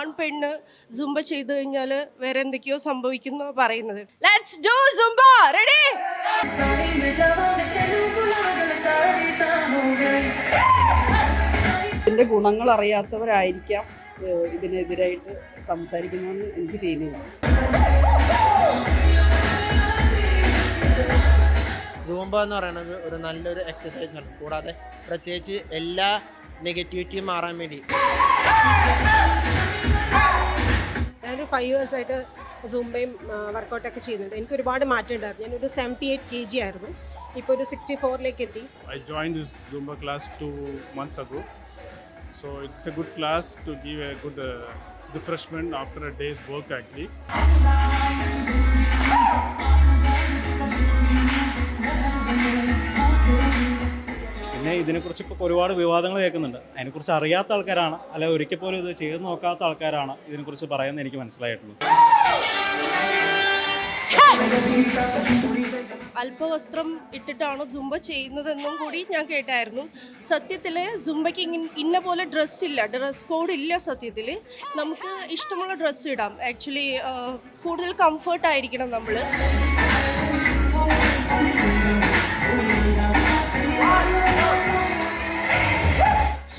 ആൺ പെണ്ണ് സുംബ ചെയ്തു കഴിഞ്ഞാൽ വേറെ എന്തൊക്കെയോ സംഭവിക്കുന്നു പറയുന്നത്. ലെറ്റ്സ് ഡു സുംബ റെഡി ഇതിന്റെ ഗുണങ്ങൾ അറിയാത്തവരായിരിക്കാം ഇതിനെതിരായിട്ട് സംസാരിക്കുന്നതെന്ന് എനിക്ക് ഫീൽ ചെയ്യുന്നു സൂംബ എന്ന് പറയുന്നത് ഒരു നല്ലൊരു എക്സസൈസ് ആണ്. കൂടാതെ പ്രത്യേകിച്ച് എല്ലാ നെഗറ്റിവിറ്റിയും മാറാൻ വേണ്ടി. ഫൈവ് ഇയേഴ്സ് ആയിട്ട് സൂംബയും വർക്കൗട്ടൊക്കെ ചെയ്യുന്നുണ്ട് എനിക്ക് ഒരുപാട് മാറ്റം ഉണ്ടായിരുന്നു ഞാനൊരു സെവന്റി എയ്റ്റ് കെ ജി ആയിരുന്നു ഇപ്പോൾ ഒരു സിക്സ്റ്റി ഫോറിലേക്ക് എത്തി this Zumba class two months ago. So it's a good class to give a good uh, refreshment after a day's work actually. പിന്നെ ഇതിനെക്കുറിച്ച് ഇപ്പോൾ ഒരുപാട് വിവാദങ്ങൾ കേൾക്കുന്നുണ്ട്. അതിനെക്കുറിച്ച് അറിയാത്ത ആൾക്കാരാണ് അല്ലെ ഒരിക്കൽ പോലും ഇത് ചെയ്ത് നോക്കാത്ത ആൾക്കാരാണ് ഇതിനെക്കുറിച്ച് പറയുന്നത് എനിക്ക് മനസ്സിലായിട്ടുള്ളത്. അല്പവസ്ത്രം ഇട്ടിട്ടാണ് ജുംബ ചെയ്യുന്നതെന്നും കൂടി ഞാൻ കേട്ടായിരുന്നു. സത്യത്തിൽ ജുംബയ്ക്ക് ഇങ്ങനെ ഇന്ന പോലെ ഡ്രസ്സ് ഇല്ല. ഡ്രസ് കോഡ് ഇല്ല സത്യത്തിൽ നമുക്ക് ഇഷ്ടമുള്ള ഡ്രസ്സ് ഇടാം. ആക്ച്വലി കൂടുതൽ കംഫർട്ടായിരിക്കണം നമ്മൾ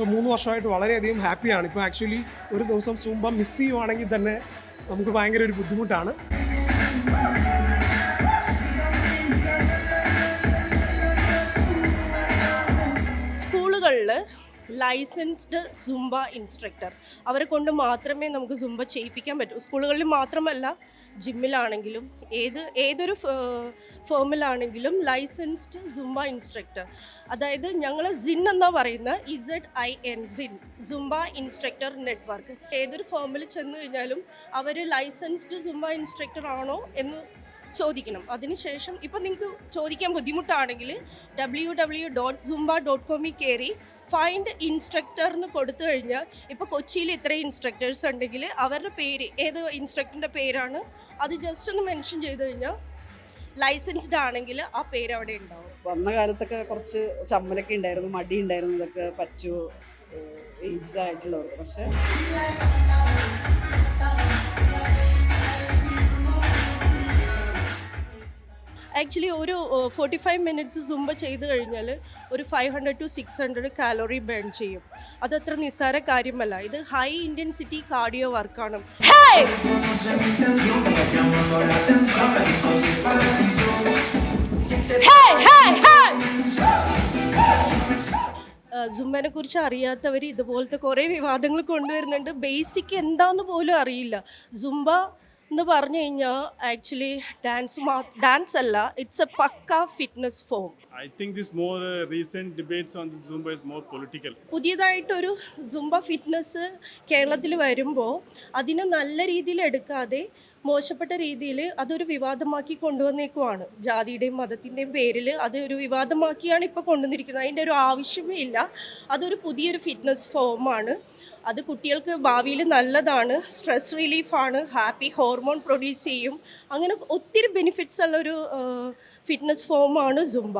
സോ മൂന്ന് വർഷമായിട്ട് വളരെയധികം ഹാപ്പിയാണ്. ഇപ്പോൾ ആക്ച്വലി ഒരു ദിവസം സൂംബ മിസ് ചെയ്യുവാണെങ്കിൽ തന്നെ നമുക്ക് ഭയങ്കര ഒരു ബുദ്ധിമുട്ടാണ്. സ്കൂളുകളിൽ ലൈസൻസ്ഡ് സുംബ ഇൻസ്ട്രക്ടർ. അവരെ കൊണ്ട് മാത്രമേ നമുക്ക് സുംബ ചെയ്യിപ്പിക്കാൻ പറ്റൂ. സ്കൂളുകളിൽ മാത്രമല്ല ജിമ്മിലാണെങ്കിലും ഏത് ഏതൊരു ഫേമിലാണെങ്കിലും ലൈസൻസ്ഡ് സുംബ ഇൻസ്ട്രക്ടർ. അതായത് ഞങ്ങൾ സിൻ എന്നാണ് പറയുന്ന? Z I N Zin Zumba instructor network. ഏതൊരു ഫേമിൽ ചെന്ന് കഴിഞ്ഞാലും അവർ ലൈസൻസ്ഡ് സുംബ ഇൻസ്ട്രക്ടർ ആണോ എന്ന് ചോദിക്കണം. അതിനുശേഷം ഇപ്പം നിങ്ങൾക്ക് ചോദിക്കാൻ ബുദ്ധിമുട്ടാണെങ്കിൽ W W dot Zumba dot കോമിൽ കയറി ഫൈൻഡ് ഇൻസ്ട്രക്ടർ എന്ന് കൊടുത്തു കഴിഞ്ഞാൽ ഇപ്പോൾ കൊച്ചിയിൽ ഇത്രയും ഇൻസ്ട്രക്ടേഴ്സ് ഉണ്ടെങ്കിൽ അവരുടെ പേര് ഏത് ഇൻസ്ട്രക്ടറിന്റെ പേരാണ് അത് ജസ്റ്റ് ഒന്ന് മെൻഷൻ ചെയ്ത് കഴിഞ്ഞാൽ ലൈസൻസ്ഡ് ആണെങ്കിൽ ആ പേര് അവിടെ ഉണ്ടാവും. വന്ന കാലത്തൊക്കെ കുറച്ച് ചമ്മലൊക്കെ ഉണ്ടായിരുന്നു മടി ഉണ്ടായിരുന്നു ഇതൊക്കെ പറ്റുമോ ഏജ്ഡ് ആയിട്ടുള്ളവർക്ക്. പക്ഷേ ആക്ച്വലി ഒരു ഫോർട്ടി ഫൈവ് മിനിറ്റ്സ് സുംബ ചെയ്ത് കഴിഞ്ഞാൽ ഒരു five hundred to six hundred calorie burn ചെയ്യും. അതത്ര നിസ്സാര കാര്യമല്ല. ഇത് ഹൈ ഇന്റൻസിറ്റി കാർഡിയോ വർക്കാണ് സുംബനെ കുറിച്ച് അറിയാത്തവർ ഇതുപോലത്തെ കുറേ വിവാദങ്ങൾ കൊണ്ടുവരുന്നുണ്ട്. ബേസിക് എന്താന്ന് പോലും അറിയില്ല. സുംബ എന്ന് പറഞ്ഞു കഴിഞ്ഞാൽ ആക്ച്വലി ഡാൻസ് ഡാൻസ് അല്ല it's a pucca fitness form I think this more recent debates on this Zumba is more political. പുതിയതായിട്ടൊരു Zumba fitness കേരളത്തിൽ വരുമ്പോൾ അതിനെ നല്ല രീതിയിൽ എടുക്കാതെ മോശപ്പെട്ട രീതിയിൽ അതൊരു വിവാദമാക്കി കൊണ്ടുവന്നേക്കുവാണ്. ജാതിയുടെയും മതത്തിന്റെയും പേരിൽ അത് ഒരു വിവാദമാക്കിയാണ് ഇപ്പോൾ കൊണ്ടുവന്നിരിക്കുന്നത്. അതിന്റെ ഒരു ആവശ്യമേ ഇല്ല. അതൊരു പുതിയൊരു ഫിറ്റ്നസ് ഫോമാണ് അത് കുട്ടികൾക്ക് ഭാവിയിൽ നല്ലതാണ്. സ്ട്രെസ് റിലീഫാണ് ഹാപ്പി ഹോർമോൺ പ്രൊഡ്യൂസ് ചെയ്യും. അങ്ങനെ ഒത്തിരി ബെനിഫിറ്റ്സ് ഉള്ളൊരു ഫിറ്റ്നസ് ഫോമാണ് Zumba